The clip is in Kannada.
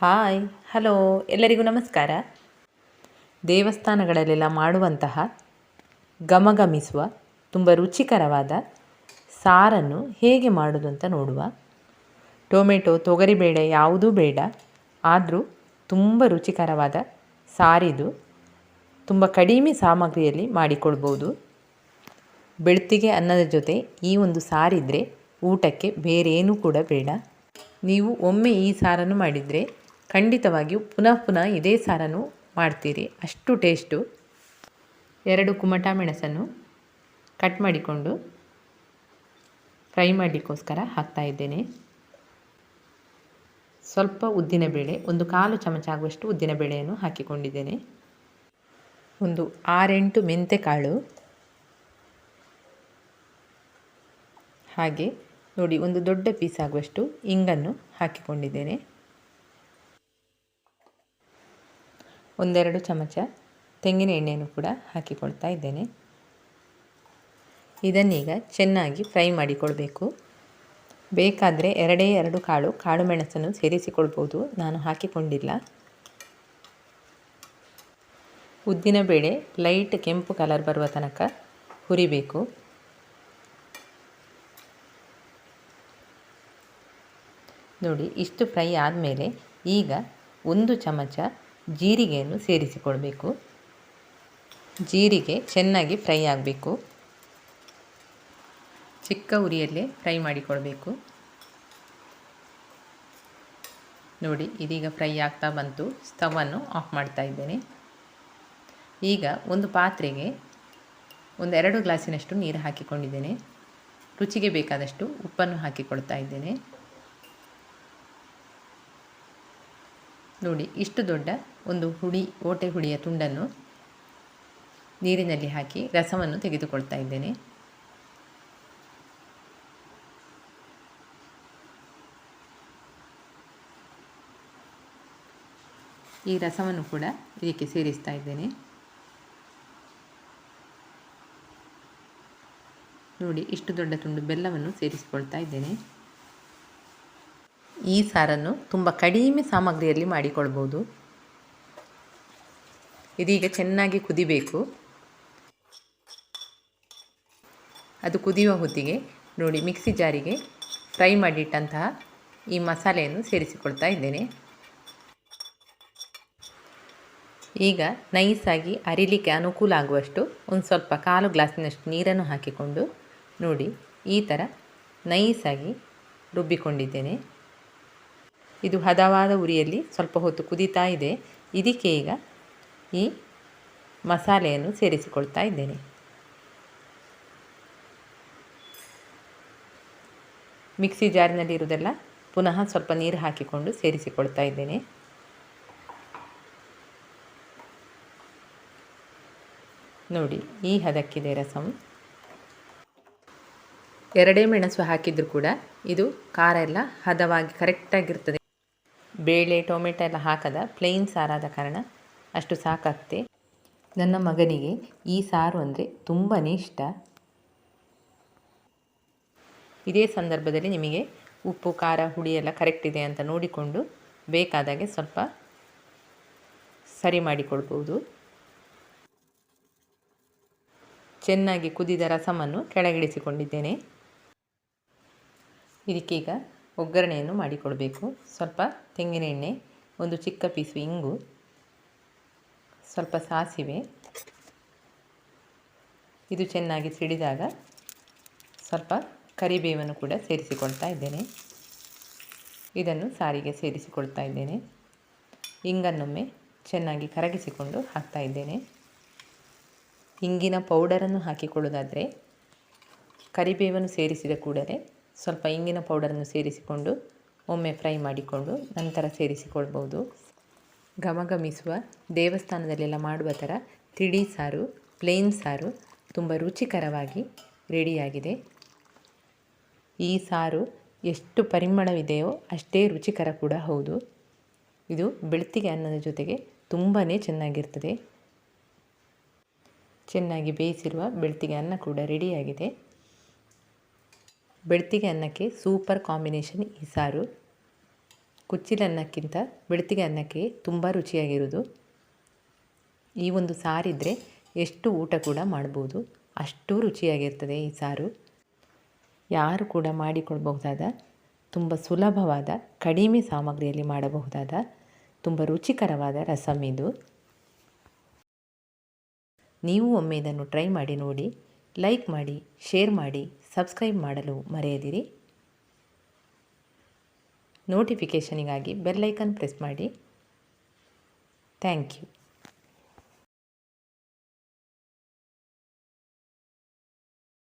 ಹಾಯ್, ಹಲೋ, ಎಲ್ಲರಿಗೂ ನಮಸ್ಕಾರ. ದೇವಸ್ಥಾನಗಳಲ್ಲೆಲ್ಲ ಮಾಡುವಂತಹ ಗಮಗಮಿಸುವ, ತುಂಬ ರುಚಿಕರವಾದ ಸಾರನ್ನು ಹೇಗೆ ಮಾಡೋದು ಅಂತ ನೋಡುವ. ಟೊಮೆಟೊ ತೊಗರಿಬೇಳೆ ಯಾವುದೂ ಬೇಡ, ಆದರೂ ತುಂಬ ರುಚಿಕರವಾದ ಸಾರಿದು ತುಂಬ ಕಡಿಮೆ ಸಾಮಗ್ರಿಯಲ್ಲಿ ಮಾಡಿಕೊಳ್ಬೋದು. ಬೆಳ್ತಿಗೆ ಅನ್ನದ ಜೊತೆ ಈ ಒಂದು ಸಾರಿದ್ದರೆ ಊಟಕ್ಕೆ ಬೇರೇನೂ ಕೂಡ ಬೇಡ. ನೀವು ಒಮ್ಮೆ ಈ ಸಾರನ್ನು ಮಾಡಿದರೆ ಖಂಡಿತವಾಗಿಯೂ ಪುನಃ ಪುನಃ ಇದೇ ಸಾರನ್ನು ಮಾಡ್ತೀರಿ. ಅಷ್ಟು ಟೇಸ್ಟು. ಎರಡು ಕುಮಟ ಮೆಣಸನ್ನು ಕಟ್ ಮಾಡಿಕೊಂಡು ಫ್ರೈ ಮಾಡಲಿಕ್ಕೋಸ್ಕರ ಹಾಕ್ತಾ ಇದ್ದೇನೆ. ಸ್ವಲ್ಪ ಉದ್ದಿನಬೇಳೆ ಒಂದು ಕಾಲು ಚಮಚ ಆಗುವಷ್ಟು ಉದ್ದಿನಬೇಳೆಯನ್ನು ಹಾಕಿಕೊಂಡಿದ್ದೇನೆ. ಒಂದು ಆರೆಂಟು ಮೆಂತೆಕಾಳು. ಹಾಗೆ ನೋಡಿ, ಒಂದು ದೊಡ್ಡ ಪೀಸ್ ಆಗುವಷ್ಟು ಇಂಗನ್ನು ಹಾಕಿಕೊಂಡಿದ್ದೇನೆ. ಒಂದೆರಡು ಚಮಚ ತೆಂಗಿನ ಎಣ್ಣೆಯನ್ನು ಕೂಡ ಹಾಕಿಕೊಳ್ತಾ ಇದ್ದೇನೆ. ಇದನ್ನೀಗ ಚೆನ್ನಾಗಿ ಫ್ರೈ ಮಾಡಿಕೊಳ್ಬೇಕು. ಬೇಕಾದರೆ ಎರಡೇ ಎರಡು ಕಾಳು ಕಾಳು ಮೆಣಸನ್ನು ಸೇರಿಸಿಕೊಳ್ಬೋದು. ನಾನು ಹಾಕಿಕೊಂಡಿಲ್ಲ. ಉದ್ದಿನಬೇಳೆ ಲೈಟ್ ಕೆಂಪು ಕಲರ್ ಬರುವ ತನಕ ಹುರಿಬೇಕು. ನೋಡಿ, ಇಷ್ಟು ಫ್ರೈ ಆದಮೇಲೆ ಈಗ ಒಂದು ಚಮಚ ಜೀರಿಗೆಯನ್ನು ಸೇರಿಸಿಕೊಳ್ಬೇಕು. ಜೀರಿಗೆ ಚೆನ್ನಾಗಿ ಫ್ರೈ ಆಗಬೇಕು. ಚಿಕ್ಕ ಉರಿಯಲ್ಲೇ ಫ್ರೈ ಮಾಡಿಕೊಳ್ಬೇಕು. ನೋಡಿ, ಇದೀಗ ಫ್ರೈ ಆಗ್ತಾ ಬಂತು. ಸ್ಟವನ್ನು ಆಫ್ ಮಾಡ್ತಾ ಇದ್ದೇನೆ. ಈಗ ಒಂದು ಪಾತ್ರೆಗೆ ಒಂದು ಎರಡು ಗ್ಲಾಸಿನಷ್ಟು ನೀರು ಹಾಕಿಕೊಂಡಿದ್ದೇನೆ. ರುಚಿಗೆ ಬೇಕಾದಷ್ಟು ಉಪ್ಪನ್ನು ಹಾಕಿಕೊಳ್ತಾ ಇದ್ದೇನೆ. ನೋಡಿ, ಇಷ್ಟು ದೊಡ್ಡ ಒಂದು ಹುಡಿ, ಓಟೆ ಹುಡಿಯ ತುಂಡನ್ನು ನೀರಿನಲ್ಲಿ ಹಾಕಿ ರಸವನ್ನು ತೆಗೆದುಕೊಳ್ತಾ ಇದ್ದೇನೆ. ಈ ರಸವನ್ನು ಕೂಡ ಇದಕ್ಕೆ ಸೇರಿಸ್ತಾ ಇದ್ದೇನೆ. ನೋಡಿ, ಇಷ್ಟು ದೊಡ್ಡ ತುಂಡು ಬೆಲ್ಲವನ್ನು ಸೇರಿಸಿಕೊಳ್ತಾ ಇದ್ದೇನೆ. ಈ ಸಾರನ್ನು ತುಂಬ ಕಡಿಮೆ ಸಾಮಗ್ರಿಯಲ್ಲಿ ಮಾಡಿಕೊಳ್ಬೋದು. ಇದೀಗ ಚೆನ್ನಾಗಿ ಕುದಿಬೇಕು. ಅದು ಕುದಿಯುವ ಹೊತ್ತಿಗೆ ನೋಡಿ ಮಿಕ್ಸಿ ಜಾರಿಗೆ ಫ್ರೈ ಮಾಡಿಟ್ಟಂತಹ ಈ ಮಸಾಲೆಯನ್ನು ಸೇರಿಸಿಕೊಳ್ತಾ ಇದ್ದೇನೆ. ಈಗ ನೈಸಾಗಿ ಅರಿಲಿಕ್ಕೆ ಅನುಕೂಲ ಆಗುವಷ್ಟು ಒಂದು ಸ್ವಲ್ಪ ಕಾಲು ಗ್ಲಾಸಿನಷ್ಟು ನೀರನ್ನು ಹಾಕಿಕೊಂಡು ನೋಡಿ ಈ ಥರ ನೈಸಾಗಿ ರುಬ್ಬಿಕೊಂಡಿದ್ದೇನೆ. ಇದು ಹದವಾದ ಉರಿಯಲ್ಲಿ ಸ್ವಲ್ಪ ಹೊತ್ತು ಕುದೀತಾ ಇದೆ. ಇದಕ್ಕೆ ಈಗ ಈ ಮಸಾಲೆಯನ್ನು ಸೇರಿಸಿಕೊಳ್ತಾ ಇದ್ದೇನೆ. ಮಿಕ್ಸಿ ಜಾರಿನಲ್ಲಿ ಇರುವುದೆಲ್ಲ ಪುನಃ ಸ್ವಲ್ಪ ನೀರು ಹಾಕಿಕೊಂಡು ಸೇರಿಸಿಕೊಳ್ತಾ ಇದ್ದೇನೆ. ನೋಡಿ, ಈ ಹದಕ್ಕಿದೆ ರಸಂ. ಎರಡೇ ಮೆಣಸು ಹಾಕಿದ್ರೂ ಕೂಡ ಇದು ಖಾರ ಎಲ್ಲ ಹದವಾಗಿ ಕರೆಕ್ಟಾಗಿರ್ತದೆ ಬೇಳೆ, ಟೊಮೆಟೊ ಎಲ್ಲ ಹಾಕದ ಪ್ಲೇನ್ ಸಾರಾದ ಕಾರಣ ಅಷ್ಟು ಸಾಕಾಗ್ತೆ. ನನ್ನ ಮಗನಿಗೆ ಈ ಸಾರು ಅಂದರೆ ತುಂಬಾ ಇಷ್ಟ. ಇದೇ ಸಂದರ್ಭದಲ್ಲಿ ನಿಮಗೆ ಉಪ್ಪು, ಖಾರ, ಹುಳಿ ಎಲ್ಲ ಕರೆಕ್ಟ್ ಇದೆ ಅಂತ ನೋಡಿಕೊಂಡು ಬೇಕಾದಾಗೆ ಸ್ವಲ್ಪ ಸರಿ ಮಾಡಿಕೊಳ್ಬೋದು. ಚೆನ್ನಾಗಿ ಕುದಿದ ರಸಮನ್ನು ಕೆಳಗಿಳಿಸಿಕೊಂಡಿದ್ದೇನೆ. ಇದಕ್ಕೀಗ ಒಗ್ಗರಣೆಯನ್ನು ಮಾಡಿಕೊಡಬೇಕು. ಸ್ವಲ್ಪ ತೆಂಗಿನ ಎಣ್ಣೆ, ಒಂದು ಚಿಕ್ಕ ಪೀಸು ಇಂಗು, ಸ್ವಲ್ಪ ಸಾಸಿವೆ. ಇದು ಚೆನ್ನಾಗಿ ಸಿಡಿದಾಗ ಸ್ವಲ್ಪ ಕರಿಬೇವನ್ನು ಕೂಡ ಸೇರಿಸಿಕೊಳ್ತಾ ಇದ್ದೇನೆ. ಇದನ್ನು ಸಾರಿಗೆ ಸೇರಿಸಿಕೊಳ್ತಾ ಇದ್ದೇನೆ. ಇಂಗನ್ನೊಮ್ಮೆ ಚೆನ್ನಾಗಿ ಕರಗಿಸಿಕೊಂಡು ಹಾಕ್ತಾ ಇದ್ದೇನೆ. ಇಂಗಿನ ಪೌಡರನ್ನು ಹಾಕಿಕೊಳ್ಳೋದಾದರೆ ಕರಿಬೇವನ್ನು ಸೇರಿಸಿದ ಕೂಡಲೇ ಸ್ವಲ್ಪ ಇಂಗಿನ ಪೌಡರನ್ನು ಸೇರಿಸಿಕೊಂಡು ಒಮ್ಮೆ ಫ್ರೈ ಮಾಡಿಕೊಂಡು ನಂತರ ಸೇರಿಸಿಕೊಳ್ಬೋದು. ಗಮಗಮಿಸುವ ದೇವಸ್ಥಾನದಲ್ಲೆಲ್ಲ ಮಾಡುವ ಥರ ತಿಳಿ ಸಾರು ಪ್ಲೇನ್ ಸಾರು ತುಂಬ ರುಚಿಕರವಾಗಿ ರೆಡಿಯಾಗಿದೆ. ಈ ಸಾರು ಎಷ್ಟು ಪರಿಮಳವಿದೆಯೋ ಅಷ್ಟೇ ರುಚಿಕರ ಕೂಡ ಹೌದು. ಇದು ಬೆಳ್ತಿಗೆ ಅನ್ನದ ಜೊತೆಗೆ ತುಂಬಾ ಚೆನ್ನಾಗಿರ್ತದೆ. ಚೆನ್ನಾಗಿ ಬೇಯಿಸಿರುವ ಬೆಳ್ತಿಗೆ ಅನ್ನ ಕೂಡ ರೆಡಿಯಾಗಿದೆ. ಬೆಳ್ತಿಗೆ ಅನ್ನಕ್ಕೆ ಸೂಪರ್ ಕಾಂಬಿನೇಷನ್ ಈ ಸಾರು. ಕುಚ್ಚಿಲ ಅನ್ನಕ್ಕಿಂತ ಬೆಳ್ತಿಗೆ ಅನ್ನಕ್ಕೆ ತುಂಬ ರುಚಿಯಾಗಿರೋದು ಈ ಒಂದು ಸಾರಿದ್ದರೆ ಎಷ್ಟು ಊಟ ಕೂಡ ಮಾಡ್ಬೋದು. ಅಷ್ಟು ರುಚಿಯಾಗಿರ್ತದೆ ಈ ಸಾರು. ಯಾರು ಕೂಡ ಮಾಡಿಕೊಳ್ಬಹುದಾದ, ತುಂಬ ಸುಲಭವಾದ, ಕಡಿಮೆ ಸಾಮಗ್ರಿಯಲ್ಲಿ ಮಾಡಬಹುದಾದ, ತುಂಬ ರುಚಿಕರವಾದ ರಸಮ್ ಇದು. ನೀವು ಒಮ್ಮೆ ಇದನ್ನು ಟ್ರೈ ಮಾಡಿ ನೋಡಿ. ಲೈಕ್ ಮಾಡಿ ಶೇರ್ ಮಾಡಿ ಸಬ್ಸ್ಕ್ರೈಬ್ ಮಾಡಲು ಮರೆಯದಿರಿ. ನೋಟಿಫಿಕೇಷನಿಗಾಗಿ ಬೆಲ್ಲೈಕನ್ ಪ್ರೆಸ್ ಮಾಡಿ. Thank you